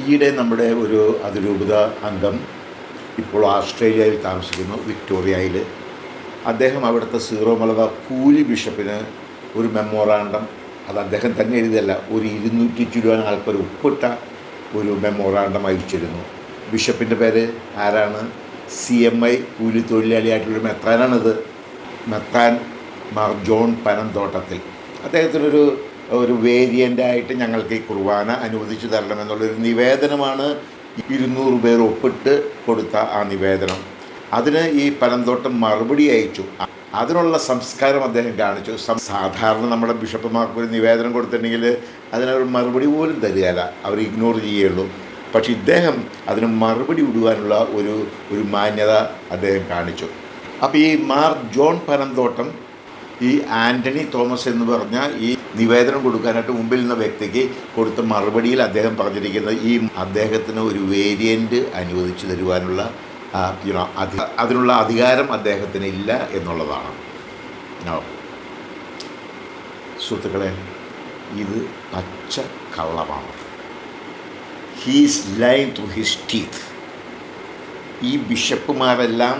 ഈയിടെ നമ്മുടെ ഒരു അതിരൂപത അംഗം ഇപ്പോൾ ഓസ്ട്രേലിയയിൽ താമസിക്കുന്നു വിക്ടോറിയയിൽ അദ്ദേഹം അവിടുത്തെ സീറോ മലബാർ കൂലി ബിഷപ്പിന് ഒരു മെമ്മോറാണ്ടം. അത് അദ്ദേഹം തന്നെ എഴുതിയല്ല ഒരു ഇരുന്നൂറ്റി ചുരുവാൻ ആൾക്കാർ ഒപ്പിട്ട ഒരു മെമ്മോറാണ്ടം അയച്ചിരുന്നു ബിഷപ്പിന്റെ പേര് ആരാണ്? സി എം ഐ കൂലി തൊഴിലാളിയായിട്ടുള്ളൊരു മെത്താനാണിത് മെത്താൻ മാർ ജോൺ പനന്തോട്ടത്തിൽ. അദ്ദേഹത്തിനൊരു ഒരു വേരിയന്റായിട്ട് ഞങ്ങൾക്ക് ഈ കുർബാന അനുവദിച്ചു തരണമെന്നുള്ളൊരു നിവേദനമാണ് ഇരുന്നൂറ് പേർ ഒപ്പിട്ട് കൊടുത്ത ആ നിവേദനം. അതിന് ഈ പനന്തോട്ടം മറുപടി അയച്ചു. അതിനുള്ള സംസ്കാരം അദ്ദേഹം കാണിച്ചു. സാധാരണ നമ്മുടെ ബിഷപ്പുമാർക്ക് ഒരു നിവേദനം കൊടുത്തിട്ടുണ്ടെങ്കിൽ അതിനൊരു മറുപടി പോലും തരികയില്ല. അവർ ഇഗ്നോർ ചെയ്യുള്ളൂ പക്ഷെ ഇദ്ദേഹം അതിന് മറുപടി വിടുവാനുള്ള ഒരു ഒരു മാന്യത അദ്ദേഹം കാണിച്ചു. അപ്പോൾ ഈ മാർ ജോൺ പനന്തോട്ടം ഈ ആന്റണി തോമസ് എന്ന് പറഞ്ഞ ഈ നിവേദനം കൊടുക്കാനായിട്ട് മുമ്പിൽ നിന്ന വ്യക്തിക്ക് കൊടുത്ത മറുപടിയിൽ അദ്ദേഹം പറഞ്ഞിരിക്കുന്നത് ഈ അദ്ദേഹത്തിന് ഒരു വേരിയന്റ് അനുവദിച്ചു തരുവാനുള്ള അതിനുള്ള അധികാരം അദ്ദേഹത്തിന് ഇല്ല എന്നുള്ളതാണ്. സുഹൃത്തുക്കളെ ഇത് പച്ച കള്ളമാണ്. He's lying to his teeth ഈ ബിഷപ്പുമാരെല്ലാം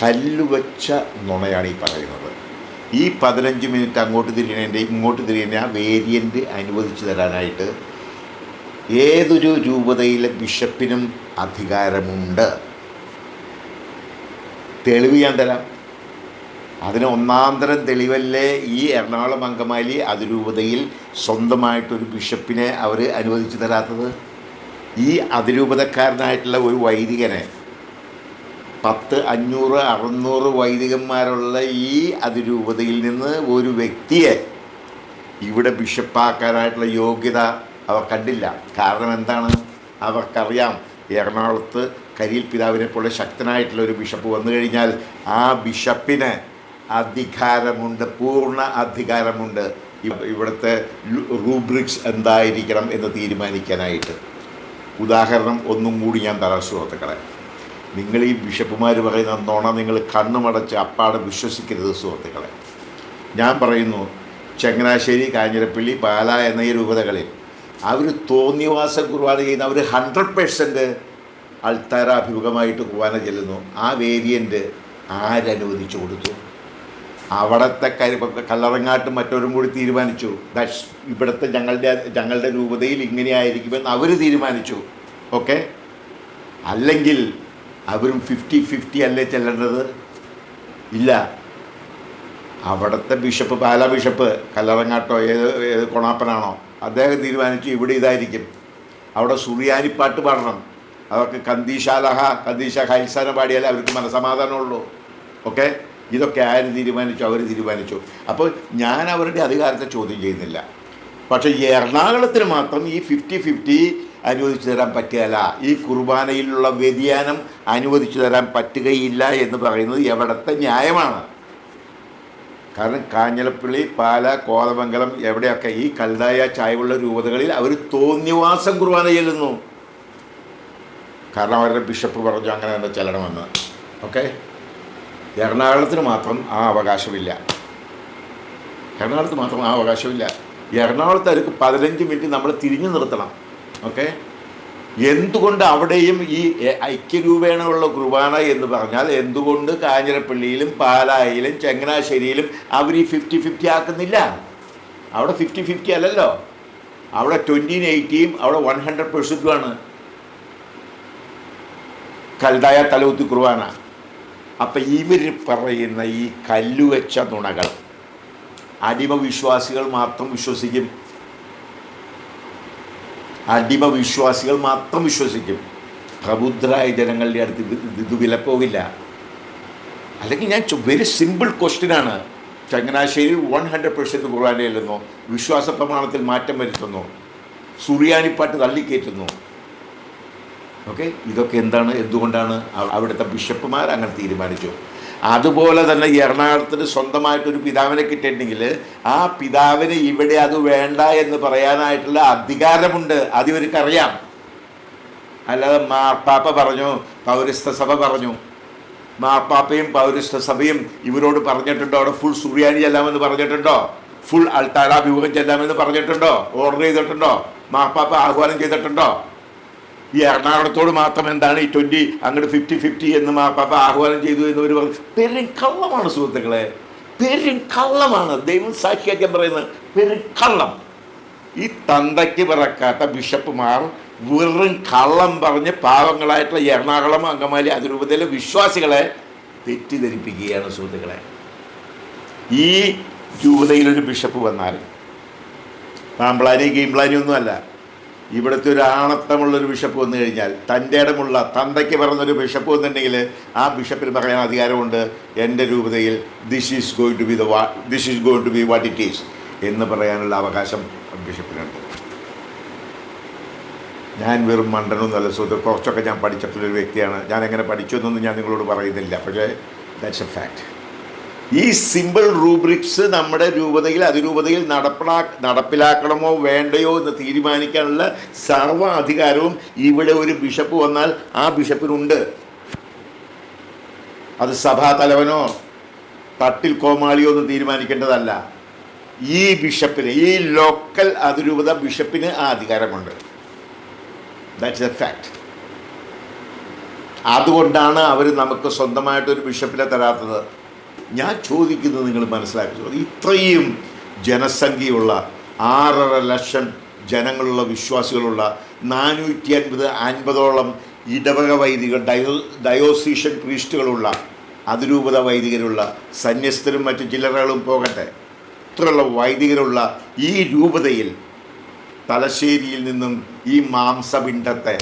കല്ലുവച്ച നുണയാണ് ഈ പറയുന്നത്. ഈ പതിനഞ്ച് മിനിറ്റ് അങ്ങോട്ട് തിരിയണേന്റെ ഇങ്ങോട്ട് തിരിയണ ആ വേരിയന്റ് അനുവദിച്ചു തരാനായിട്ട് ഏതൊരു രൂപതയിലെ ബിഷപ്പിനും അധികാരമുണ്ട്. തെളിവ് ഞാൻ തരാം. അതിന് ഒന്നാന്തരം തെളിവല്ലേ ഈ എറണാകുളം അങ്കമാലി അതിരൂപതയിൽ സ്വന്തമായിട്ടൊരു ബിഷപ്പിനെ അവർ അനുവദിച്ചു തരാത്തത്? ഈ അതിരൂപതക്കാരനായിട്ടുള്ള ഒരു വൈദികനെ പത്ത് അഞ്ഞൂറ് അറുന്നൂറ് വൈദികന്മാരുള്ള ഈ അതിരൂപതയിൽ നിന്ന് ഒരു വ്യക്തിയെ ഇവിടെ ബിഷപ്പാക്കാനായിട്ടുള്ള യോഗ്യത അവർ കണ്ടില്ല. കാരണം എന്താണ്? അവർക്കറിയാം എറണാകുളത്ത് കരിയിൽ പിതാവിനെ പോലെ ശക്തനായിട്ടുള്ള ഒരു ബിഷപ്പ് വന്നു കഴിഞ്ഞാൽ ആ ബിഷപ്പിന് അധികാരമുണ്ട് പൂർണ അധികാരമുണ്ട്. ഇവ- ഇവിടുത്തെ റൂബ്രിക്സ് എന്തായിരിക്കണം എന്ന് തീരുമാനിക്കാനായിട്ട്. ഉദാഹരണം ഒന്നും കൂടി ഞാൻ തരാം സുഹൃത്തുക്കളെ. നിങ്ങൾ ഈ ബിഷപ്പുമാർ പറയുന്ന നോണ നിങ്ങൾ കണ്ണുമടച്ച് അപ്പാടെ വിശ്വസിക്കരുത് സുഹൃത്തുക്കളെ. ഞാൻ പറയുന്നു ചങ്ങനാശ്ശേരി കാഞ്ഞിരപ്പള്ളി പാല എന്ന ഈ രൂപതകളിൽ അവർ തോന്നിവാസ കുർബാന ചെയ്യുന്ന അവർ ഹൺഡ്രഡ് പേഴ്സന്റ് അൾത്താരാഭിമുഖമായിട്ട് കുർബാന ചെല്ലുന്നു. ആ വേരിയന്റ് ആരനുവദിച്ചു കൊടുത്തു. അവിടുത്തെ കരി- കല്ലറങ്ങാട്ടും മറ്റവരും കൂടി തീരുമാനിച്ചു. ദശ് ഇവിടുത്തെ ഞങ്ങളുടെ ഞങ്ങളുടെ രൂപതയിൽ ഇങ്ങനെയായിരിക്കുമെന്ന് അവർ തീരുമാനിച്ചു. ഓക്കെ? അല്ലെങ്കിൽ അവരും ഫിഫ്റ്റി ഫിഫ്റ്റി അല്ലേ ചെല്ലേണ്ടത്? ഇല്ല. അവിടുത്തെ ബിഷപ്പ് പാല ബിഷപ്പ് കല്ലറങ്ങാട്ടോ ഏത് ഏത് കൊണാപ്പനാണോ അദ്ദേഹം തീരുമാനിച്ചു ഇവിടെ ഇതായിരിക്കും. അവിടെ സുറിയാനിപ്പാട്ട് പാടണം. അവർക്ക് കന്ദീശാലഹ കന്ദീശ ഹൈൽസാന പാടിയാൽ അവർക്ക് മനസമാധാനമുള്ളൂ ഓക്കെ? ഇതൊക്കെ ആര് തീരുമാനിച്ചു? അവർ തീരുമാനിച്ചു. അപ്പോൾ ഞാൻ അവരുടെ അധികാരത്തെ ചോദ്യം ചെയ്യുന്നില്ല. പക്ഷേ എറണാകുളത്തിന് മാത്രം ഈ ഫിഫ്റ്റി ഫിഫ്റ്റി അനുവദിച്ചു തരാൻ പറ്റുകയില്ല. ഈ കുർബാനയിലുള്ള വ്യതിയാനം അനുവദിച്ചു തരാൻ പറ്റുകയില്ല എന്ന് പറയുന്നത് എവിടത്തെ ന്യായമാണ്. കാരണം കാഞ്ഞിരപ്പള്ളി പാല കോതമംഗലം എവിടെയൊക്കെ ഈ കൽതായ ചായവുള്ള രൂപതകളിൽ അവർ തോന്നിവാസം കുർബാന ചെല്ലുന്നു. കാരണം അവരുടെ ബിഷപ്പ് പറഞ്ഞു അങ്ങനെ തന്നെ ചെല്ലണമെന്ന്. ഓക്കെ? എറണാകുളത്തിന് മാത്രം ആ അവകാശമില്ല. എറണാകുളത്ത് മാത്രം ആ അവകാശമില്ല. എറണാകുളത്ത് അവർക്ക് പതിനഞ്ച് മിനിറ്റ് നമ്മൾ തിരിഞ്ഞു നിർത്തണം. ഓക്കെ? എന്തുകൊണ്ട് അവിടെയും ഈ ഐക്യരൂപേണയുള്ള കുർബാന എന്ന് പറഞ്ഞാൽ എന്തുകൊണ്ട് കാഞ്ഞിരപ്പള്ളിയിലും പാലായിലും ചങ്ങനാശ്ശേരിയിലും അവർ ഈ ഫിഫ്റ്റി ഫിഫ്റ്റി ആക്കുന്നില്ല? അവിടെ ഫിഫ്റ്റി ഫിഫ്റ്റി അല്ലല്ലോ. അവിടെ ട്വന്റീൻ എയ്റ്റിയും അവിടെ വൺ ഹൺഡ്രഡ് പെർസെന്റുമാണ് കൽതായ തലകുത്തി കുർബാന. അപ്പം ഇവർ പറയുന്ന ഈ കല്ലുവെച്ച നുണകൾ അടിമ വിശ്വാസികൾ മാത്രം വിശ്വസിക്കും. അടിമ വിശ്വാസികൾ മാത്രം വിശ്വസിക്കും. പ്രബുദ്ധരായ ജനങ്ങളുടെ അടുത്ത് ഇത് വിലപ്പോകില്ല അല്ലെങ്കിൽ ഞാൻ വെരി സിമ്പിൾ ക്വസ്റ്റ്യനാണ് ചങ്ങനാശ്ശേരിയിൽ വൺ ഹൺഡ്രഡ് പെർസെന്റ് കുർബാന ചെല്ലുന്നു വിശ്വാസ പ്രമാണത്തിൽ മാറ്റം വരുത്തുന്നു. സുറിയാനിപ്പാട്ട് തള്ളിക്കയറ്റുന്നു ഓക്കെ ഇതൊക്കെ എന്താണ്? എന്തുകൊണ്ടാണ് അവ- അവിടുത്തെ ബിഷപ്പുമാർ അങ്ങനെ തീരുമാനിച്ചു? അതുപോലെ തന്നെ ഈ എറണാകുളത്തിന് സ്വന്തമായിട്ടൊരു പിതാവിനെ കിട്ടിയിട്ടുണ്ടെങ്കിൽ ആ പിതാവിന് ഇവിടെ അത് വേണ്ട എന്ന് പറയാനായിട്ടുള്ള അധികാരമുണ്ട്. അത് ഇവർക്കറിയാം. അല്ലാതെ മാർപ്പാപ്പ പറഞ്ഞു പൗരസ്ത്യ സഭ പറഞ്ഞു. മാർപ്പാപ്പയും പൗരസ്ത്യ സഭയും ഇവരോട് പറഞ്ഞിട്ടുണ്ടോ? അവിടെ ഫുൾ സുറിയാനി ചെല്ലാമെന്ന് പറഞ്ഞിട്ടുണ്ടോ? ഫുൾ അൾത്താരാഭിമുഖം ചെല്ലാമെന്ന് പറഞ്ഞിട്ടുണ്ടോ? ഓർഡർ ചെയ്തിട്ടുണ്ടോ? മാർപ്പാപ്പ ആഹ്വാനം ചെയ്തിട്ടുണ്ടോ? ഈ എറണാകുളത്തോട് മാത്രം എന്താണ് ഈ ട്വന്റി അങ്ങോട്ട് ഫിഫ്റ്റി ഫിഫ്റ്റി എന്ന് മാപ്പാപ്പ ആഹ്വാനം ചെയ്തു എന്ന് ഒരു പെരും കള്ളമാണ് സുഹൃത്തുക്കളെ. പെരും കള്ളമാണ്. ദൈവം സാക്ഷിയാക്കാൻ പറയുന്നത് പെരും കള്ളം. ഈ തന്തയ്ക്ക് പിറക്കാത്ത ബിഷപ്പുമാർ വെറും കള്ളം പറഞ്ഞ് പാവങ്ങളായിട്ടുള്ള എറണാകുളം അങ്കമാലി അതിരൂപതയിലെ വിശ്വാസികളെ തെറ്റിദ്ധരിപ്പിക്കുകയാണ് സുഹൃത്തുക്കളെ. ഈ രൂപതയിലൊരു ബിഷപ്പ് വന്നാൽ. പാമ്പ്ളാനി ഗെയിംപ്ലാനി ഒന്നുമല്ല. ഇവിടുത്തെ ഒരു ആണത്തമുള്ളൊരു ബിഷപ്പ് വന്നു കഴിഞ്ഞാൽ തന്റെ ഇടമുള്ള തന്തയ്ക്ക് പറഞ്ഞൊരു ബിഷപ്പ് വന്നിട്ടുണ്ടെങ്കിൽ ആ ബിഷപ്പിന് പറയാൻ അധികാരമുണ്ട്. എന്റെ രൂപതയിൽ this is going to be the wa this is going to be what it is എന്ന് പറയാനുള്ള അവകാശം ബിഷപ്പിനുണ്ട്. ഞാൻ വെറും മണ്ടനൊന്നുമല്ല സുഹൃത്ത് കുറച്ചൊക്കെ ഞാൻ പഠിച്ചിട്ടുള്ളൊരു വ്യക്തിയാണ്. ഞാൻ എങ്ങനെ പഠിച്ചു എന്നൊന്നും ഞാൻ നിങ്ങളോട് പറയുന്നില്ല. പക്ഷേ ദാറ്റ്സ് എ ഫാക്ട് ഈ സിമ്പിൾ റൂബ്രിക്സ് നമ്മുടെ രൂപതയിൽ അതിരൂപതയിൽ നടപ്പിലാ നടപ്പിലാക്കണമോ വേണ്ടയോ എന്ന് തീരുമാനിക്കാനുള്ള സർവ അധികാരവും ഇവിടെ ഒരു ബിഷപ്പ് വന്നാൽ ആ ബിഷപ്പിനുണ്ട്. അത് സഭാ തലവനോ തട്ടിൽ കോമാളിയോ ഒന്നും തീരുമാനിക്കേണ്ടതല്ല. ഈ ബിഷപ്പിന് ഈ ലോക്കൽ അതിരൂപത ബിഷപ്പിന് ആ അധികാരമുണ്ട്. ദാറ്റ്സ് എ ഫാക്ട് അതുകൊണ്ടാണ് അവർ നമുക്ക് സ്വന്തമായിട്ടൊരു ബിഷപ്പിനെ തരാത്തത്. ഞാൻ ചോദിക്കുന്നത് നിങ്ങൾ മനസ്സിലാക്കി ഇത്രയും ജനസംഖ്യയുള്ള ആറര ലക്ഷം ജനങ്ങളുള്ള വിശ്വാസികളുള്ള നാനൂറ്റി അൻപത് അൻപതോളം ഇടവക വൈദികർ ഡയോ ഡയോസീഷൻ പ്രീസ്റ്റുകളുള്ള അതിരൂപത വൈദികരുള്ള സന്യസ്തരും മറ്റു ചില്ലറകളും പോകട്ടെ. ഇത്രയുള്ള വൈദികരുള്ള ഈ രൂപതയിൽ തലശ്ശേരിയിൽ നിന്നും ഈ മാംസപിണ്ഡത്തെ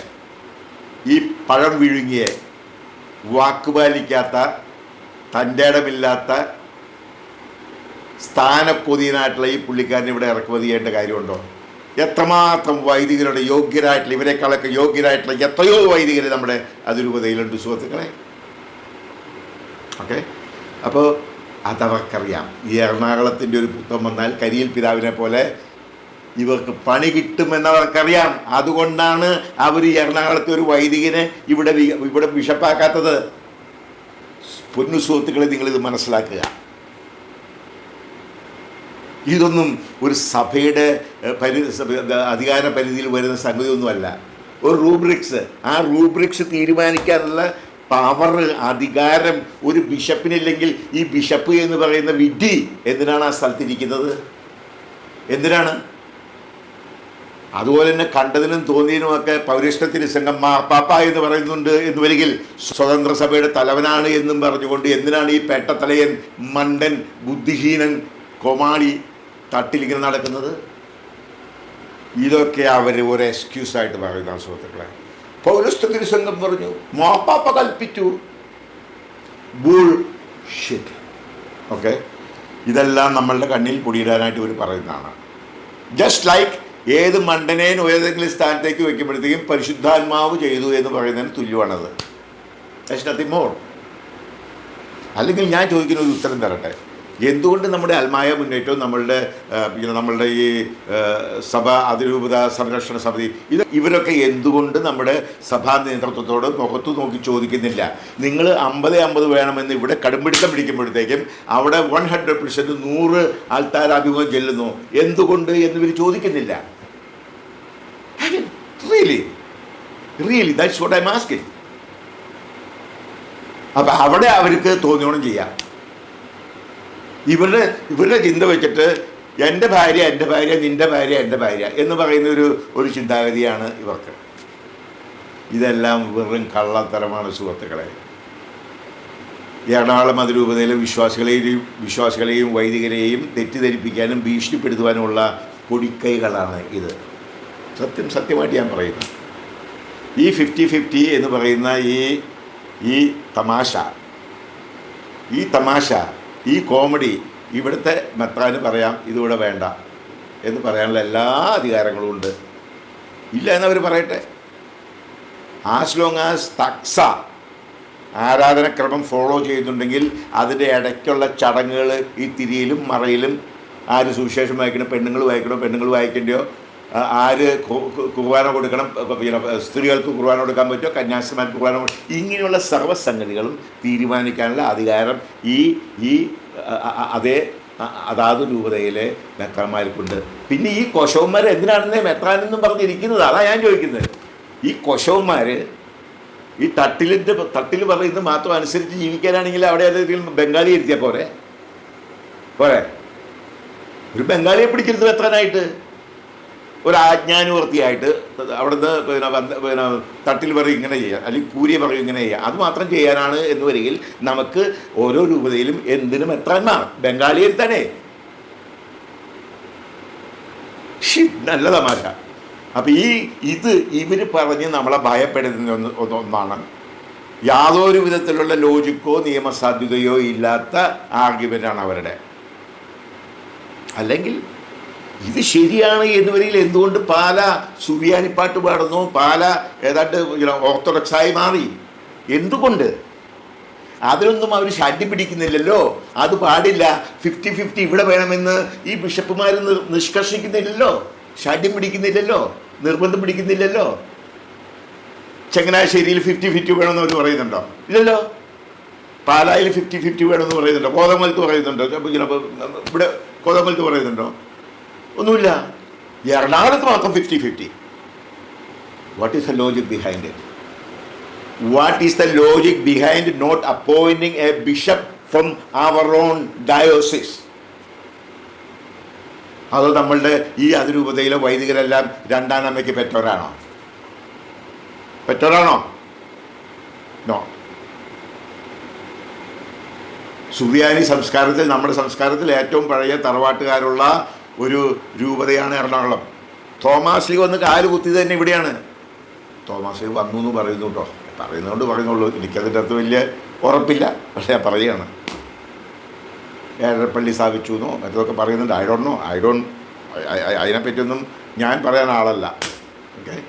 ഈ പഴം വിഴുങ്ങിയ വാക്കുപാലിക്കാത്ത തന്റെ ഇടമില്ലാത്ത സ്ഥാനപ്പൊതിയനായിട്ടുള്ള ഈ പുള്ളിക്കാരനെ ഇവിടെ ഇറക്കുമതി ചെയ്യേണ്ട കാര്യമുണ്ടോ? എത്രമാത്രം വൈദികരുടെ യോഗ്യരായിട്ടുള്ള ഇവരെക്കാളൊക്കെ യോഗ്യരായിട്ടുള്ള എത്രയോ വൈദികർ നമ്മുടെ അതിരൂപതയിലുണ്ട് സുഹൃത്തുക്കളെ. ഓക്കെ? അപ്പോൾ അതവർക്കറിയാം. ഈ എറണാകുളത്തിന്റെ ഒരു പുത്തം വന്നാൽ കരിയിൽ പിതാവിനെ പോലെ ഇവർക്ക് പണി കിട്ടുമെന്നവർക്കറിയാം. അതുകൊണ്ടാണ് അവർ എറണാകുളത്തെ ഒരു വൈദികനെ ഇവിടെ ഇവിടെ ബിഷപ്പാക്കാത്തത് പൊന്നു സുഹൃത്തുക്കളെ നിങ്ങളിത് മനസ്സിലാക്കുക. ഇതൊന്നും ഒരു സഭയുടെ പരി അധികാര പരിധിയിൽ വരുന്ന സംഗതിയൊന്നുമല്ല. ഒരു റൂബ്രിക്സ് ആ റൂബ്രിക്സ് തീരുമാനിക്കാനുള്ള പവർ അധികാരം ഒരു ബിഷപ്പിനില്ലെങ്കിൽ ഈ ബിഷപ്പ് എന്ന് പറയുന്ന വിഡി എന്തിനാണ് ആ സ്ഥലത്തിരിക്കുന്നത്? എന്തിനാണ്? അതുപോലെ തന്നെ കണ്ടതിനും തോന്നിയതിനുമൊക്കെ പൗരസ്ത്യത്തിന് സംഘം മാർപ്പാപ്പ എന്ന് പറയുന്നുണ്ട് എന്ന് വരികിൽ സ്വതന്ത്ര സഭയുടെ തലവനാണ് എന്നും പറഞ്ഞുകൊണ്ട് എന്തിനാണ് ഈ പേട്ടത്തലയൻ മണ്ടൻ ബുദ്ധിഹീനൻ കൊമാളി തട്ടിലിങ്ങനെ നടക്കുന്നത്? ഇതൊക്കെ അവർ ഒരു എക്സ്ക്യൂസ് ആയിട്ട് പറയുന്ന സുഹൃത്തുക്കളെ. പൗരസ്ത്യത്തിന് സംഘം പറഞ്ഞു മാപ്പാപ്പ കൽപ്പിച്ചു. ബുൾ ഷിറ്റ് ഓക്കെ ഇതെല്ലാം നമ്മളുടെ കണ്ണിൽ പൊടിയിടാനായിട്ട് ഇവർ പറയുന്നതാണ്. ജസ്റ്റ് ലൈക്ക് ഏത് മണ്ടനേനും ഏതെങ്കിലും സ്ഥാനത്തേക്ക് വയ്ക്കുമ്പോഴത്തേക്കും പരിശുദ്ധാത്മാവ് ചെയ്തു എന്ന് പറയുന്നതിന് തുല്യമാണത്. നത്തിങ് അല്ലെങ്കിൽ ഞാൻ ചോദിക്കുന്ന ഒരു ഉത്തരം തരട്ടെ. എന്തുകൊണ്ട് നമ്മുടെ അൽമായ മുന്നേറ്റവും നമ്മളുടെ പിന്നെ നമ്മളുടെ ഈ സഭ അതിരൂപത സംരക്ഷണ സമിതി ഇത് ഇവരൊക്കെ എന്തുകൊണ്ട് നമ്മുടെ സഭാ നേതൃത്വത്തോട് മുഖത്തു നോക്കി ചോദിക്കുന്നില്ല? നിങ്ങൾ അമ്പത് അമ്പത് വേണമെന്ന് ഇവിടെ കടുംപിടുത്തം പിടിക്കുമ്പോഴത്തേക്കും അവിടെ വൺ ഹൺഡ്രഡ് പെർസെന്റ് നൂറ് ആൾക്കാർ അഭിമുഖം ചെല്ലുന്നു. എന്തുകൊണ്ട് എന്നിവർ ചോദിക്കുന്നില്ല. Really really that's what I'm asking അപ്പം അവിടെ അവർക്ക് തോന്നിയോണം ചെയ്യാം. ഇവരുടെ ഇവരുടെ ചിന്ത വെച്ചിട്ട് എന്റെ ഭാര്യ എന്റെ ഭാര്യ നിന്റെ ഭാര്യ എന്റെ ഭാര്യ എന്ന് പറയുന്ന ഒരു ഒരു ചിന്താഗതിയാണ് ഇവർക്ക്. ഇതെല്ലാം വെറും കള്ളത്തരമാണ് സുഹൃത്തുക്കളെ. എറണാകുളം അതിരൂപതയിലെ വിശ്വാസികളെയും വിശ്വാസികളെയും വൈദികരെയും തെറ്റിദ്ധരിപ്പിക്കാനും ഭീഷണിപ്പെടുത്തുവാനുമുള്ള പൊടിക്കൈകളാണ് ഇത്. സത്യം സത്യമായിട്ട് ഞാൻ പറയുന്നു. ഈ ഫിഫ്റ്റി ഫിഫ്റ്റി എന്ന് പറയുന്ന ഈ ഈ തമാശ ഈ തമാശ ഈ കോമഡി ഇവിടുത്തെ മെത്രാന് പറയാം ഇതിവിടെ വേണ്ട എന്ന് പറയാനുള്ള എല്ലാ അധികാരങ്ങളും ഉണ്ട്. ഇല്ല എന്നവർ പറയട്ടെ. ആസ് ലോങ് ആസ് തക്സ ആരാധനക്രമം ഫോളോ ചെയ്യുന്നുണ്ടെങ്കിൽ അതിന്റെ ഇടയ്ക്കുള്ള ചടങ്ങുകൾ ഈ തിരിയിലും മറയിലും ആര് സുവിശേഷം വായിക്കണം പെണ്ണുങ്ങൾ വായിക്കണോ പെണ്ണുങ്ങൾ വായിക്കേണ്ടയോ ആര് കുർബാന കൊടുക്കണം പിന്നെ സ്ത്രീകൾക്ക് കുർബാന കൊടുക്കാൻ പറ്റുമോ? കന്യാസിമാർക്ക് കുർബാന ഇങ്ങനെയുള്ള സർവസംഗതികളും തീരുമാനിക്കാനുള്ള അധികാരം ഈ ഈ അതേ അതാത് രൂപതയിലെ മെത്രാന്മാർക്കുണ്ട്. പിന്നെ ഈ കൊശവന്മാർ എന്തിനാണെന്നേ മെത്രാനെന്നും പറഞ്ഞിരിക്കുന്നത്? അതാ ഞാൻ ചോദിക്കുന്നത്. ഈ കൊശവന്മാർ ഈ തട്ടിലിന്റെ തട്ടിൽ പറയുന്നത് മാത്രം അനുസരിച്ച് ജീവിക്കാനാണെങ്കിൽ അവിടെ ഏതെങ്കിലും ബംഗാളി ഇരുത്തിയാൽ പോരെ? പോരെ? ഒരു ബംഗാളിയെ പിടിച്ചിരുന്നു എത്താനായിട്ട് ഒരു ആജ്ഞാനുവർത്തിയായിട്ട് അവിടുന്ന് പിന്നെ പിന്നെ തട്ടിൽ പറയും ഇങ്ങനെ ചെയ്യാം. അല്ലെങ്കിൽ കൂരിയ പറയും ഇങ്ങനെ ചെയ്യാം. അത് മാത്രം ചെയ്യാനാണ് എന്ന് വരികിൽ നമുക്ക് ഓരോ രൂപതയിലും എന്തിനും എത്ര എന്നാണ് ബംഗാളിയിൽ തന്നെ. നല്ല തമാശ. അപ്പം ഈ ഇത് ഇവർ പറഞ്ഞ് നമ്മളെ ഭയപ്പെടുന്ന ഒന്ന് ഒന്നാണ്. യാതൊരു വിധത്തിലുള്ള ലോജിക്കോ നിയമസാധ്യതയോ ഇല്ലാത്ത ആർഗ്യുമെന്റാണ് അവരുടെ. അല്ലെങ്കിൽ ഇത് ശരിയാണ് എന്ന് വരിയിൽ എന്തുകൊണ്ട് പാല സുറിയാനിപ്പാട്ട് പാടുന്നു പാല ഏതാണ്ട് ഓർത്തഡോക്സായി മാറി എന്തുകൊണ്ട് അതിനൊന്നും അവർ ശാഠ്യം പിടിക്കുന്നില്ലല്ലോ അത് പാടില്ല ഫിഫ്റ്റി ഫിഫ്റ്റി ഇവിടെ വേണമെന്ന് ഈ ബിഷപ്പുമാർ നിഷ്കർഷിക്കുന്നില്ലല്ലോ ശാഠ്യം പിടിക്കുന്നില്ലല്ലോ നിർബന്ധം പിടിക്കുന്നില്ലല്ലോ ചങ്ങനാശ്ശേരിയിൽ ഫിഫ്റ്റി ഫിഫ്റ്റി വേണമെന്ന് അവർ പറയുന്നുണ്ടോ ഇല്ലല്ലോ പാലായിൽ ഫിഫ്റ്റി ഫിഫ്റ്റി വേണമെന്ന് പറയുന്നുണ്ടോ കോതമലത്ത് പറയുന്നുണ്ടോ ഇവിടെ കോതമലത്ത് പറയുന്നുണ്ടോ ഒന്നുമില്ല. എറണാകുളത്ത് മാത്രം fifty fifty what is the logic behind it what is the logic behind not appointing a bishop from our own diocese അത് നമ്മളുടെ ഈ അതിരൂപതയിലെ വൈദികരെല്ലാം രണ്ടാം അമ്മയ്ക്ക് പെറ്റോരാണോ പെറ്റോരാണോ നോ സുറിയാനി സംസ്കാരത്തിൽ നമ്മുടെ സംസ്കാരത്തിൽ ഏറ്റവും പഴയ തറവാട്ടുകാരുള്ള ഒരു രൂപതയാണ് എറണാകുളം. തോമാസ് ലീ വന്ന് കാൽ കുത്തിയത് തന്നെ ഇവിടെയാണ്. തോമാസ് വന്നു എന്ന് പറയുന്നു കേട്ടോ. പറയുന്നതുകൊണ്ട് പറയുന്നുള്ളൂ. എനിക്കതിന്റെ അകത്ത് വലിയ ഉറപ്പില്ല. പക്ഷേ ഞാൻ പറയുകയാണ്. ഏഴരപ്പള്ളി സ്ഥാപിച്ചു എന്നോ മറ്റതൊക്കെ പറയുന്നുണ്ട്. I don't know I don't അതിനെപ്പറ്റിയൊന്നും ഞാൻ പറയാൻ ആളല്ല. ഓക്കെ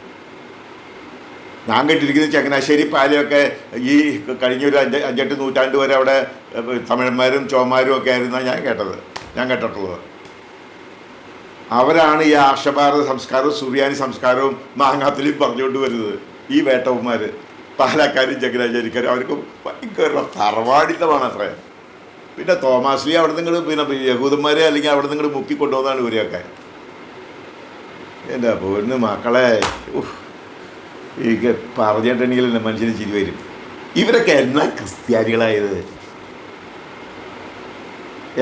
ഞാൻ കേട്ടിരിക്കുന്നത് ചങ്ങനാശ്ശേരി പാലയൊക്കെ ഈ കഴിഞ്ഞൊരു അഞ്ച് അഞ്ചെട്ട് നൂറ്റാണ്ട് വരെ അവിടെ തമിഴന്മാരും ചോമാരും ഒക്കെ ആയിരുന്നാണ് ഞാൻ കേട്ടത്. ഞാൻ കേട്ടിട്ടുള്ളത്. അവരാണ് ഈ ആർഷഭാരത സംസ്കാരവും സുറിയാനി സംസ്കാരവും മാങ്ങാത്തിലും പറഞ്ഞുകൊണ്ട് വരുന്നത്. ഈ വേട്ടവന്മാർ പാലക്കാരും ചങ്ങനാശ്ശേരിക്കാരും അവർക്ക് ഭയങ്കര തറവാടിത്തമാണ് അത്ര. പിന്നെ തോമാശ്ലി അവിടെ നിങ്ങൾ പിന്നെ യഹൂദന്മാരെ അല്ലെങ്കിൽ അവിടെ നിങ്ങൾ മുക്കി കൊണ്ടുവന്നാണ് ഇവരെയൊക്കെ. എന്റെ പൊന്ന് മക്കളെ ഇതൊക്കെ പറഞ്ഞിട്ടുണ്ടെങ്കിൽ എന്റെ മനുഷ്യന് ചിരി വരും. ഇവരൊക്കെ എന്നാ ക്രിസ്ത്യാനികളായത്?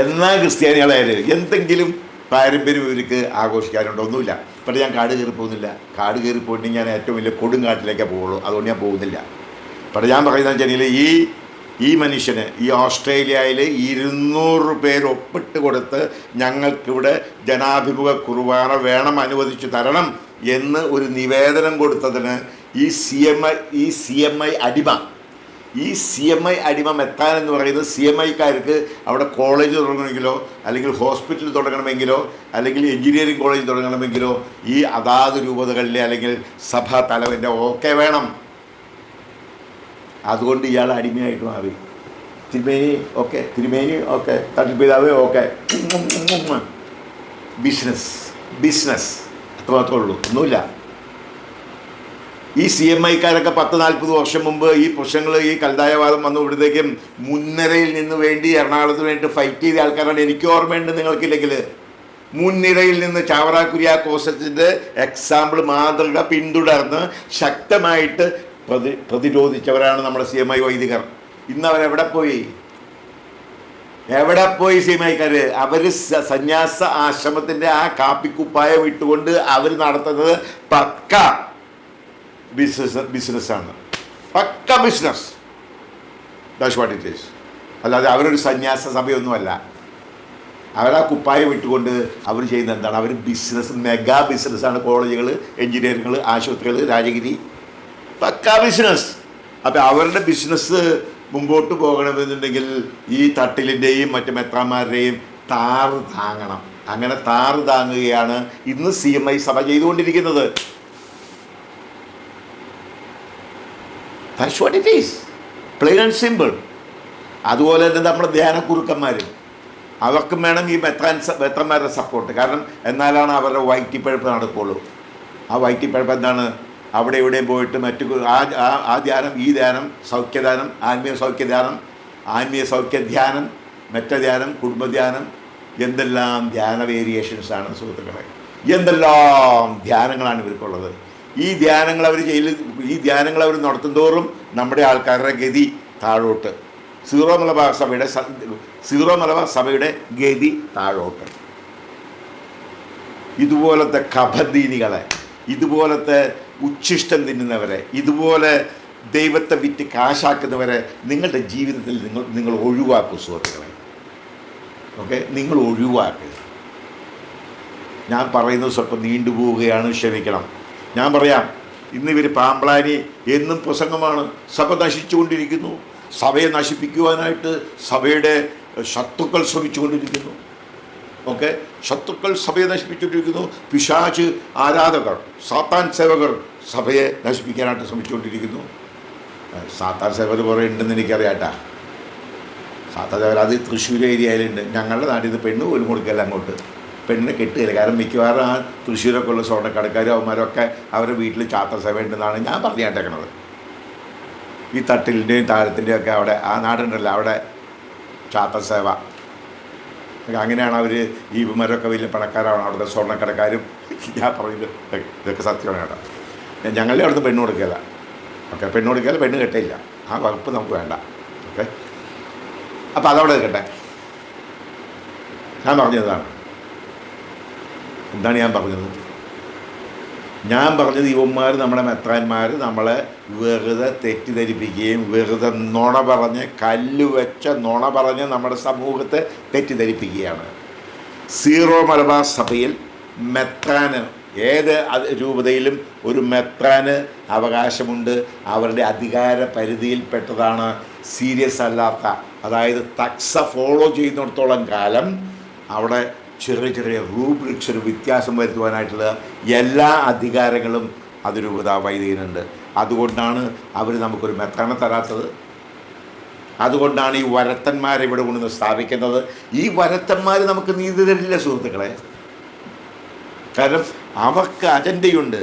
എന്നാ ക്രിസ്ത്യാനികളായത്? എന്തെങ്കിലും പാരമ്പര്യം ഇവർക്ക് ആഘോഷിക്കാനുണ്ടോ ഒന്നുമില്ല. പക്ഷേ ഞാൻ കാട് കയറി പോകുന്നില്ല. കാട് കയറി പോയിട്ട് ഞാൻ ഏറ്റവും വലിയ കൊടുങ്കാട്ടിലേക്കേ പോകുള്ളൂ. അതുകൊണ്ട് ഞാൻ പോകുന്നില്ല. പക്ഷേ ഞാൻ പറയുന്നത് വെച്ചാൽ ഈ ഈ മനുഷ്യന് ഈ ഓസ്ട്രേലിയയിൽ ഇരുന്നൂറ് പേര് ഒപ്പിട്ട് കൊടുത്ത് ഞങ്ങൾക്കിവിടെ ജനാഭിമുഖ കുർബാന വേണം അനുവദിച്ചു തരണം എന്ന് ഒരു നിവേദനം കൊടുത്തതിന് ഈ സി എം ഐ ഈ സി എം ഐ അടിമ ഈ സി എം ഐ അടിമ മെത്താൻ എന്ന് പറയുന്നത് സി എം ഐക്കാർക്ക് അവിടെ കോളേജ് തുടങ്ങണമെങ്കിലോ അല്ലെങ്കിൽ ഹോസ്പിറ്റൽ തുടങ്ങണമെങ്കിലോ അല്ലെങ്കിൽ എഞ്ചിനീയറിംഗ് കോളേജ് തുടങ്ങണമെങ്കിലോ ഈ അതാത് രൂപതകളിലെ അല്ലെങ്കിൽ സഭാ തലവന്റെ ഓക്കെ വേണം. അതുകൊണ്ട് ഇയാൾ അടിമയായിട്ട് മാറി. തിരുമേനി ഓക്കെ തിരുമേനി ഓക്കെ തട്ടിപ്പിതാവ് ഓക്കെ ബിസിനസ് ബിസിനസ് അത്രമാത്രമേ ഉള്ളൂ. ഒന്നുമില്ല. ഈ സി എം ഐക്കാരൊക്കെ പത്ത് നാൽപ്പത് വർഷം മുമ്പ് ഈ പ്രശ്നങ്ങൾ ഈ കൽതായവാദം വന്നു ഇവിടത്തേക്കും മുൻനിരയിൽ നിന്ന് വേണ്ടി എറണാകുളത്ത് വേണ്ടി ഫൈറ്റ് ചെയ്ത ആൾക്കാരാണ് എനിക്ക് ഓർമ്മയുണ്ട് നിങ്ങൾക്കില്ലെങ്കിൽ. മുൻനിരയിൽ നിന്ന് ചാവറ കുര്യാക്കോസത്തിന്റെ എക്സാമ്പിൾ മാതൃക പിന്തുടർന്ന് ശക്തമായിട്ട് പ്രതി പ്രതിരോധിച്ചവരാണ് നമ്മുടെ സി എം ഐ വൈദികർ. ഇന്ന് അവരെവിടെ പോയി? എവിടെ പോയി സി എം ഐക്കാര് അവർ സന്യാസ ആശ്രമത്തിന്റെ ആ കാപ്പിക്കുപ്പായം ഇട്ടുകൊണ്ട് അവർ നടത്തുന്നത് പക്ക. ബിസിനസ് ബിസിനസ്സാണ് പക്ക business that's what it is അല്ലാതെ അവരൊരു സന്യാസ സഭയൊന്നുമല്ല. അവരാ കുപ്പായം വിട്ടുകൊണ്ട് അവർ ചെയ്യുന്ന എന്താണ്? അവർ ബിസിനസ് മെഗാ ബിസിനസ്സാണ് കോളേജുകൾ എൻജിനീയറിങ്ങൾ ആശുപത്രികൾ രാജഗിരി. പക്ക ബിസിനസ് അപ്പം അവരുടെ ബിസിനസ് മുമ്പോട്ട് പോകണമെന്നുണ്ടെങ്കിൽ ഈ തട്ടിലിന്റെയും മറ്റ് മെത്രാന്മാരുടെയും താറ് താങ്ങണം. അങ്ങനെ താറ് താങ്ങുകയാണ് ഇന്ന് സി എം ഐ സഭ ചെയ്തുകൊണ്ടിരിക്കുന്നത്. That's what it is plain and simple അതുപോലെ തന്നെ നമ്മുടെ ധ്യാനക്കുറുക്കന്മാർ അവർക്കും വേണം ഈ മെത്രാൻ മെത്രന്മാരുടെ സപ്പോർട്ട് കാരണം എന്നാലാണ് അവരുടെ വൈറ്റിപ്പഴപ്പ് നടക്കുള്ളൂ. ആ വൈറ്റിപ്പഴപ്പ് എന്താണ്? അവിടെ ഇവിടെയും പോയിട്ട് മറ്റു ആ ആ- ധ്യാനം ഈ ധ്യാനം സൗഖ്യദാനം ആത്മീയ സൗഖ്യധ്യാനം ആത്മീയ സൗഖ്യധ്യാനം മെറ്റധ്യാനം കുടുംബധ്യാനം എന്തെല്ലാം ധ്യാന വേരിയേഷൻസാണ് സുഹൃത്തുക്കളെ. എന്തെല്ലാം ധ്യാനങ്ങളാണ് ഇവർക്കുള്ളത്? ഈ ധ്യാനങ്ങൾ അവർ ചെയ്ത് ഈ ധ്യാനങ്ങൾ അവർ നടത്തുന്തോറും നമ്മുടെ ആൾക്കാരുടെ ഗതി താഴോട്ട്. സീറോ മലബാർ സഭയുടെ സീറോ മലബാർ സഭയുടെ ഗതി താഴോട്ട്. ഇതുപോലത്തെ കഭദീനികളെ ഇതുപോലത്തെ ഉച്ഛിഷ്ടം തിന്നുന്നവരെ ഇതുപോലെ ദൈവത്തെ വിറ്റ് കാശാക്കുന്നവരെ നിങ്ങളുടെ ജീവിതത്തിൽ നിങ്ങൾ നിങ്ങൾ ഒഴിവാക്കും സുഹൃത്തുക്കളെ. ഓക്കെ? നിങ്ങൾ ഒഴിവാക്കുക ഞാൻ പറയുന്നത് സ്വല്പം നീണ്ടുപോവുകയാണ് ക്ഷമിക്കണം. ഞാൻ പറയാം ഇന്ന് ഇവർ പാമ്പ്ലാനി എന്നും പ്രസംഗമാണ്. സഭ നശിച്ചുകൊണ്ടിരിക്കുന്നു. സഭയെ നശിപ്പിക്കുവാനായിട്ട് സഭയുടെ ശത്രുക്കൾ ശ്രമിച്ചുകൊണ്ടിരിക്കുന്നു. ഓക്കെ? ശത്രുക്കൾ സഭയെ നശിപ്പിച്ചുകൊണ്ടിരിക്കുന്നു. പിശാച് ആരാധകർ സാത്താൻ സേവകർ സഭയെ നശിപ്പിക്കാനായിട്ട് ശ്രമിച്ചുകൊണ്ടിരിക്കുന്നു. സാത്താൻ സേവകർ കുറേ ഉണ്ടെന്ന് എനിക്കറിയാട്ടാ. സാത്താൻ സേവകർ അത് തൃശ്ശൂർ ഏരിയയിലുണ്ട്. ഞങ്ങളുടെ നാട്ടിൽ നിന്ന് പെണ്ണ് പോലും കൊടുക്കല്ല അങ്ങോട്ട്. പെണ്ണിനെ കെട്ടുകയില്ല കാരണം മിക്കവാറും ആ തൃശ്ശൂരൊക്കെ ഉള്ള സ്വർണക്കടക്കാരും അവന്മാരൊക്കെ അവരുടെ വീട്ടിൽ സേവ ഉണ്ടെന്നാണ് ഞാൻ പറഞ്ഞു കേട്ടേക്കണത്. ഈ തട്ടിലിന്റെയും താഴത്തിന്റെയും ഒക്കെ അവിടെ ആ നാടുണ്ടല്ലോ അവിടെ ചാത്ത സേവ അങ്ങനെയാണ് അവർ ഈ വലിയ പണക്കാരാണ് അവിടുത്തെ സ്വർണക്കടക്കാരും. ഞാൻ പറയുന്നത് ഇതൊക്കെ സത്യമാണ് കേട്ടോ. ഞങ്ങളുടെ അവിടുന്ന് പെണ്ണ് കൊടുക്കില്ല ഓക്കെ പെണ്ണ് കൊടുക്കില്ല പെണ്ണ് കെട്ടില്ല ആ വകുപ്പ് നമുക്ക് വേണ്ട. ഓക്കെ. അപ്പോൾ അതവിടെ നിൽക്കട്ടെ. ഞാൻ പറഞ്ഞതാണ്. എന്താണ് ഞാൻ പറഞ്ഞത്? ഞാൻ പറഞ്ഞത് ഇവന്മാർ നമ്മുടെ മെത്രാന്മാർ നമ്മളെ വെറുതെ തെറ്റിദ്ധരിപ്പിക്കുകയും വെറുതെ നുണ പറഞ്ഞ് കല്ല് വെച്ച നുണ പറഞ്ഞ് നമ്മുടെ സമൂഹത്തെ തെറ്റിദ്ധരിപ്പിക്കുകയാണ്. സീറോ മലബാർ സഭയിൽ മെത്രാന് ഏത് രൂപതയിലും ഒരു മെത്രാന് അവകാശമുണ്ട്. അവരുടെ അധികാര പരിധിയിൽപ്പെട്ടതാണ്. സീരിയസ് അല്ലാത്ത അതായത് തക്സ ഫോളോ ചെയ്യുന്നിടത്തോളം കാലം അവിടെ ചെറിയ ചെറിയ റൂബ്രിക്സിന് വ്യത്യാസം വരുത്തുവാനായിട്ടുള്ള എല്ലാ അധികാരങ്ങളും അതിരൂപത വൈദികനുണ്ട് അതുകൊണ്ടാണ് അവർ നമുക്കൊരു മെത്തണ തരാത്തത്. അതുകൊണ്ടാണ് ഈ വരത്തന്മാരെ ഇവിടെ കൊണ്ടുവന്ന് സ്ഥാപിക്കുന്നത്. ഈ വരത്തന്മാർ നമുക്ക് നീതി തരില്ല സുഹൃത്തുക്കളെ. കാരണം അവർക്ക് അജണ്ടയുണ്ട്.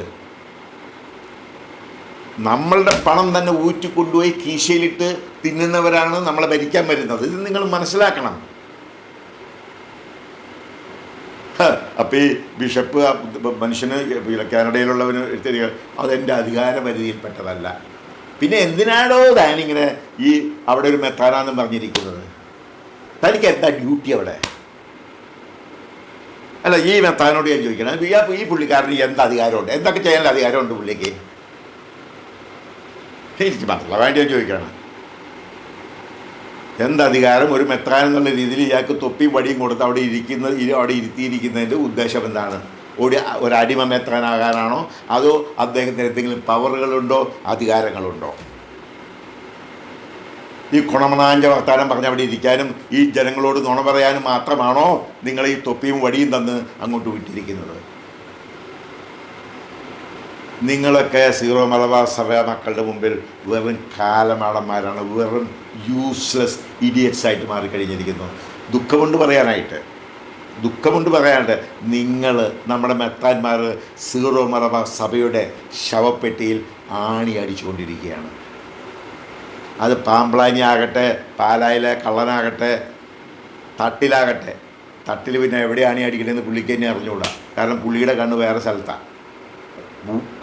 നമ്മളുടെ പണം തന്നെ ഊറ്റിക്കൊണ്ടുപോയി കീശയിലിട്ട് തിന്നുന്നവരാണ് നമ്മളെ ഭരിക്കാൻ വരുന്നത്. ഇത് നിങ്ങൾ മനസ്സിലാക്കണം. അപ്പോൾ ഈ ബിഷപ്പ് ആ മനുഷ്യന് കാനഡയിലുള്ളവന് എടുത്തിരിക്കുക അതെന്റെ അധികാര പരിധിയിൽപ്പെട്ടതല്ല പിന്നെ എന്തിനാണോ താനിങ്ങനെ ഈ അവിടെ ഒരു മെത്താനാന്നും പറഞ്ഞിരിക്കുന്നത്? തനിക്ക് എന്താ ഡ്യൂട്ടി അവിടെ? അല്ല ഈ മെത്താനോട് ഞാൻ ചോദിക്കണം. ഈ പുള്ളിക്കാരന് എന്ത് അധികാരമുണ്ട്? എന്തൊക്കെ ചെയ്യാനുള്ള അധികാരമുണ്ട് പുള്ളിക്ക്? എനിക്ക് മാത്രമല്ല വേണ്ടി ഞാൻ ചോദിക്കണം. എന്ത് അധികാരം ഒരു മെത്രാൻ എന്നുള്ള രീതിയിൽ ഇയാൾക്ക് തൊപ്പി വടിയും കൊടുത്ത് അവിടെ ഇരിക്കുന്ന അവിടെ ഇരുത്തിയിരിക്കുന്നതിന്റെ ഉദ്ദേശം എന്താണ്? ഒരു ഒരു അടിമ മെത്രാനാകാനാണോ? അതോ അദ്ദേഹത്തിന് എന്തെങ്കിലും പവറുകളുണ്ടോ? അധികാരങ്ങളുണ്ടോ? ഈ കുണമണാന്റെ വർത്താനം പറഞ്ഞ് അവിടെ ഇരിക്കാനും ഈ ജനങ്ങളോട് നുണ പറയാനും മാത്രമാണോ നിങ്ങൾ ഈ തൊപ്പിയും വടിയും തന്ന് അങ്ങോട്ട് വിട്ടിരിക്കുന്നത്? നിങ്ങളൊക്കെ സീറോ മലബാർ സഭ മക്കളുടെ മുമ്പിൽ വെറും കാലമാടന്മാരാണ്. വെറും യൂസ്ലെസ് ഇഡിയറ്റ്സ് ആയിട്ട് മാറിക്കഴിഞ്ഞിരിക്കുന്നു. ദുഃഖമുണ്ട് പറയാനായിട്ട്. ദുഃഖമുണ്ട് പറയാണ്ട് നിങ്ങൾ നമ്മുടെ മെത്താന്മാർ സീറോ മലബാർ സഭയുടെ ശവപ്പെട്ടിയിൽ ആണി അടിച്ചുകൊണ്ടിരിക്കുകയാണ്. അത് പാമ്പ്ലാനി ആകട്ടെ പാലായിലെ കള്ളനാകട്ടെ തട്ടിലാകട്ടെ. തട്ടിൽ പിന്നെ എവിടെയാണ് ഈ അടിക്കണമെന്ന് പുള്ളിക്ക് തന്നെ അറിഞ്ഞുകൂടാ കാരണം പുള്ളിയുടെ കണ്ണ് വേറെ സ്ഥലത്താണ്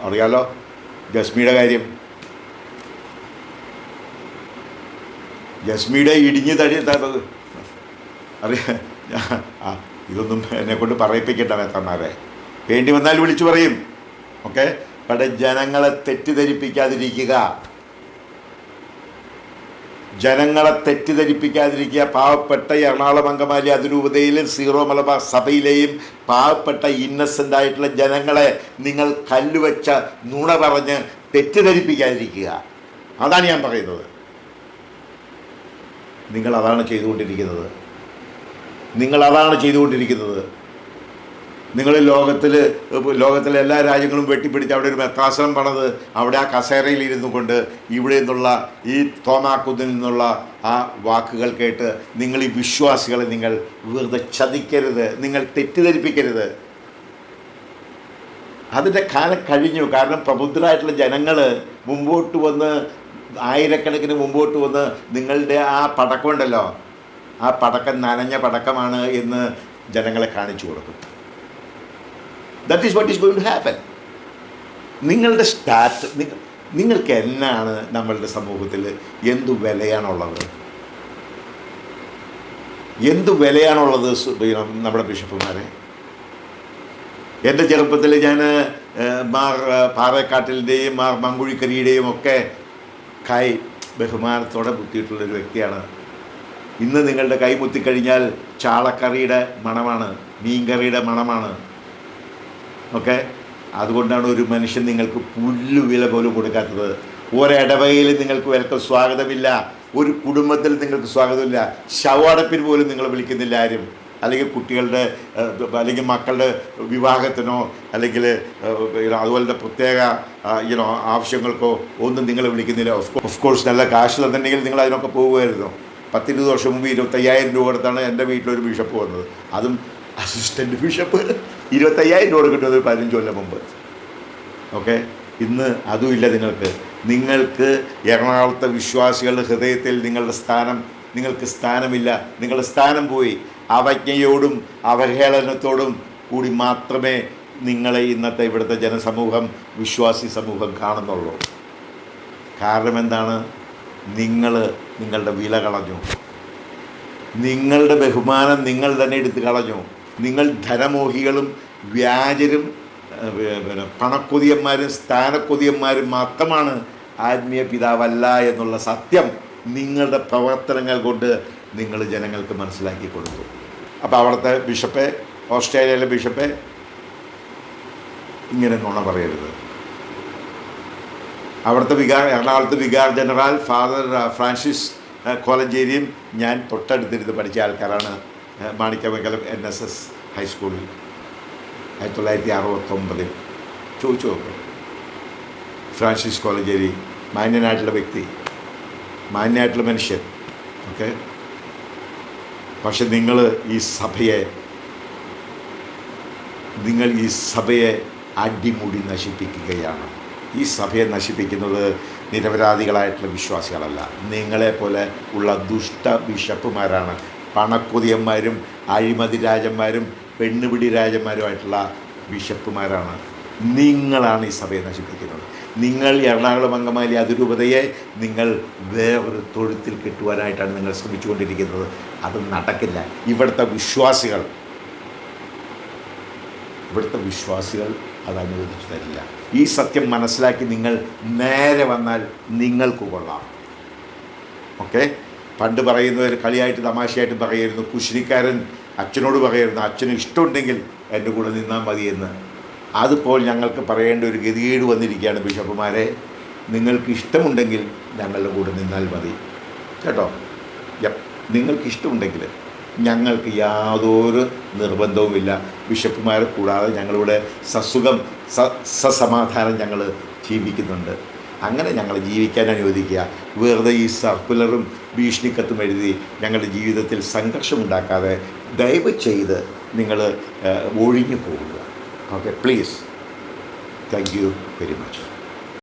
അറിയാലോ? ജസ്മിയുടെ കാര്യം. ജസ്മിയുടെ ഇടിഞ്ഞ് തടി അറിയാ ഇതൊന്നും എന്നെ കൊണ്ട് പറയിപ്പിക്കണ്ട മേത്തന്മാരെ. വേണ്ടി വന്നാൽ വിളിച്ചു പറയും. ഓക്കെ? പക്ഷേ ജനങ്ങളെ തെറ്റിദ്ധരിപ്പിക്കാതിരിക്കുക. ജനങ്ങളെ തെറ്റിദ്ധരിപ്പിക്കാതിരിക്കുക. പാവപ്പെട്ട എറണാകുളം അങ്കമാലി അതിരൂപതയിലും സീറോ മലബാർ സഭയിലെയും പാവപ്പെട്ട ഇന്നസെന്റ് ആയിട്ടുള്ള ജനങ്ങളെ നിങ്ങൾ കല്ലുവെച്ച നുണ പറഞ്ഞ് തെറ്റിദ്ധരിപ്പിക്കാതിരിക്കുക. അതാണ് ഞാൻ പറയുന്നത്. നിങ്ങൾ അതാണ് ചെയ്തുകൊണ്ടിരിക്കുന്നത്. നിങ്ങൾ അതാണ് ചെയ്തുകൊണ്ടിരിക്കുന്നത്. നിങ്ങൾ ലോകത്തിൽ ലോകത്തിലെ എല്ലാ രാജ്യങ്ങളും വെട്ടിപ്പിടിച്ച് അവിടെ ഒരു മെത്താശ്രം പണത് അവിടെ ആ കസേരയിൽ ഇരുന്നു കൊണ്ട് ഇവിടെ നിന്നുള്ള ഈ തോമാക്കുന്നിൽ നിന്നുള്ള ആ വാക്കുകൾ കേട്ട് നിങ്ങൾ ഈ വിശ്വാസികളെ നിങ്ങൾ വെറുതെ ചതിക്കരുത് നിങ്ങൾ തെറ്റിദ്ധരിപ്പിക്കരുത്. അതിന്റെ കാലം കഴിഞ്ഞു. കാരണം പ്രബുദ്ധരായിട്ടുള്ള ജനങ്ങൾ മുമ്പോട്ട് വന്ന് ആയിരക്കണക്കിന് മുമ്പോട്ട് വന്ന് നിങ്ങളുടെ ആ പടക്കമുണ്ടല്ലോ. ആ പടക്കം നനഞ്ഞ പടക്കമാണ് എന്ന് ജനങ്ങളെ കാണിച്ചു കൊടുക്കും. That is what is going to happen നിങ്ങളുടെ സ്റ്റാറ്റ് നിങ്ങൾക്ക് എന്നാണ് നമ്മളുടെ സമൂഹത്തിൽ എന്തു വിലയാണുള്ളത്? എന്തു വിലയാണുള്ളത് നമ്മുടെ ബിഷപ്പുമാരെ? എന്റെ ചെറുപ്പത്തിൽ ഞാൻ മാർ ഏഹ്, പാറക്കാട്ടിലിന്റെയും മാർ മങ്കുഴിക്കരിയുടെയും ഒക്കെ കൈ ബഹുമാനത്തോടെ കുത്തിയിട്ടുള്ളൊരു വ്യക്തിയാണ്. ഇന്ന് നിങ്ങളുടെ കൈ മുത്തിക്കഴിഞ്ഞാൽ ചാളക്കറിയുടെ മണമാണ് മീൻകറിയുടെ മണമാണ്. ഓക്കെ? അതുകൊണ്ടാണ് ഒരു മനുഷ്യൻ നിങ്ങൾക്ക് പുല്ല് വില പോലും കൊടുക്കാത്തത്. ഒരിടവകയിൽ നിങ്ങൾക്ക് വെൽക്കം സ്വാഗതമില്ല. ഒരു കുടുംബത്തിൽ നിങ്ങൾക്ക് സ്വാഗതമില്ല. ശവാടപ്പിന് പോലും നിങ്ങൾ വിളിക്കുന്നില്ല ആരും. അല്ലെങ്കിൽ കുട്ടികളുടെ അല്ലെങ്കിൽ മക്കളുടെ വിവാഹത്തിനോ അല്ലെങ്കിൽ അതുപോലെ പ്രത്യേക ഇനോ ആവശ്യങ്ങൾക്കോ ഒന്നും നിങ്ങൾ വിളിക്കുന്നില്ല. ഓഫ് കോഴ്സ് നല്ല കാശ് തന്നിട്ടുണ്ടെങ്കിൽ നിങ്ങൾ അതിനൊക്കെ പോകുമായിരുന്നു. പത്തിരുപത് വർഷം മുമ്പ് ഇരുപത്തയ്യായിരം രൂപ കൊടുത്താണ് എന്റെ വീട്ടിലൊരു ബിഷപ്പ് വന്നത്. അതും അസിസ്റ്റന്റ് ബിഷപ്പ് ഇരുപത്തയ്യായിരം രൂപ കിട്ടുന്നത് ഒരു പതിനഞ്ച് കൊല്ലം മുമ്പ്. ഓക്കെ ഇന്ന് അതുമില്ല നിങ്ങൾക്ക്. നിങ്ങൾക്ക് എറണാകുളത്തെ വിശ്വാസികളുടെ ഹൃദയത്തിൽ നിങ്ങളുടെ സ്ഥാനം നിങ്ങൾക്ക് സ്ഥാനമില്ല. നിങ്ങളുടെ സ്ഥാനം പോയി. അവജ്ഞയോടും അവഹേളനത്തോടും കൂടി മാത്രമേ നിങ്ങളെ ഇന്നത്തെ ഇവിടുത്തെ ജനസമൂഹം വിശ്വാസി സമൂഹം കാണുന്നുള്ളൂ. കാരണം എന്താണ്? നിങ്ങൾ നിങ്ങളുടെ വില കളഞ്ഞു. നിങ്ങളുടെ ബഹുമാനം നിങ്ങൾ തന്നെ എടുത്ത് കളഞ്ഞു. നിങ്ങൾ ധനമോഹികളും വ്യാജരും പിന്നെ പണക്കൊതിയന്മാരും സ്ഥാനക്കൊതിയന്മാരും മാത്രമാണ് ആത്മീയ പിതാവല്ല എന്നുള്ള സത്യം നിങ്ങളുടെ പ്രവർത്തനങ്ങൾ കൊണ്ട് നിങ്ങൾ ജനങ്ങൾക്ക് മനസ്സിലാക്കി കൊടുത്തു. അപ്പോൾ അവിടുത്തെ ബിഷപ്പ് ഓസ്ട്രേലിയയിലെ ബിഷപ്പ് ഇങ്ങനെ നുണ പറയരുത്. അവിടുത്തെ വികാർ എറണാകുളത്ത് വികാർ ജനറൽ ഫാദർ ഫ്രാൻസിസ് കോലഞ്ചേരിയും ഞാൻ തൊട്ടടുത്തിരുന്ന് പഠിച്ച ആൾക്കാരാണ് മാണിക്കമംഗലം എൻ എസ് എസ് ഹൈസ്കൂളിൽ. ആയിരത്തി തൊള്ളായിരത്തി അറുപത്തൊമ്പതിൽ. ചോദിച്ചു നോക്കും. ഫ്രാൻസിസ് കോലഞ്ചേരി മാന്യനായിട്ടുള്ള വ്യക്തി മാന്യനായിട്ടുള്ള മനുഷ്യൻ ഓക്കെ? പക്ഷെ നിങ്ങൾ ഈ സഭയെ നിങ്ങൾ ഈ സഭയെ അടിമുടി നശിപ്പിക്കുകയാണ്. ഈ സഭയെ നശിപ്പിക്കുന്നത് നിരപരാധികളായിട്ടുള്ള വിശ്വാസികളല്ല. നിങ്ങളെപ്പോലെ ഉള്ള ദുഷ്ട ബിഷപ്പുമാരാണ്. പണക്കൊതിയന്മാരും അഴിമതി രാജന്മാരും പെണ്ണുപിടി രാജന്മാരുമായിട്ടുള്ള ബിഷപ്പുമാരാണ്. നിങ്ങളാണ് ഈ സഭയെ നശിപ്പിക്കുന്നത്. നിങ്ങൾ എറണാകുളം അങ്കമാലി അതിരൂപതയെ നിങ്ങൾ വേറൊരു തൊഴുത്തിൽ കിട്ടുവാനായിട്ടാണ് നിങ്ങൾ ശ്രമിച്ചുകൊണ്ടിരിക്കുന്നത്. അത് നടക്കില്ല. ഇവിടുത്തെ വിശ്വാസികൾ. ഇവിടുത്തെ വിശ്വാസികൾ അത് അനുവദിച്ചു തരില്ല. ഈ സത്യം മനസ്സിലാക്കി നിങ്ങൾ നേരെ വന്നാൽ നിങ്ങൾക്ക് കൊള്ളാം. ഓക്കെ? പണ്ട് പറയുന്നവർ കളിയായിട്ട് തമാശയായിട്ട് പറയായിരുന്നു കുശിനിക്കാരൻ അച്ഛനോട് പറയായിരുന്നു അച്ഛന് ഇഷ്ടമുണ്ടെങ്കിൽ എന്റെ കൂടെ നിന്നാൽ മതിയെന്ന് അതിപ്പോൾ ഞങ്ങൾക്ക് പറയേണ്ട ഒരു ഗതികേട് വന്നിരിക്കുകയാണ് ബിഷപ്പുമാരെ. നിങ്ങൾക്ക് ഇഷ്ടമുണ്ടെങ്കിൽ ഞങ്ങളുടെ കൂടെ നിന്നാൽ മതി. കേട്ടോ? യപ്പ് നിങ്ങൾക്ക് ഇഷ്ടമുണ്ടെങ്കിൽ ഞങ്ങൾക്ക് യാതൊരു നിർബന്ധവുമില്ല. ബിഷപ്പുമാരെ കൂടാതെ ഞങ്ങളിവിടെ സസുഖം സ സസമാധാനം ഞങ്ങൾ ജീവിക്കുന്നുണ്ട്. അങ്ങനെ ഞങ്ങൾ ജീവിക്കാൻ അനുവദിക്കുക. വെറുതെ ഈ സർക്കുലറും ഭീഷണിക്കത്തും എഴുതി ഞങ്ങളുടെ ജീവിതത്തിൽ സംഘർഷമുണ്ടാക്കാതെ ദയവ് ചെയ്ത് നിങ്ങൾ ഒഴിഞ്ഞു പോകുക okay please. Thank you very much.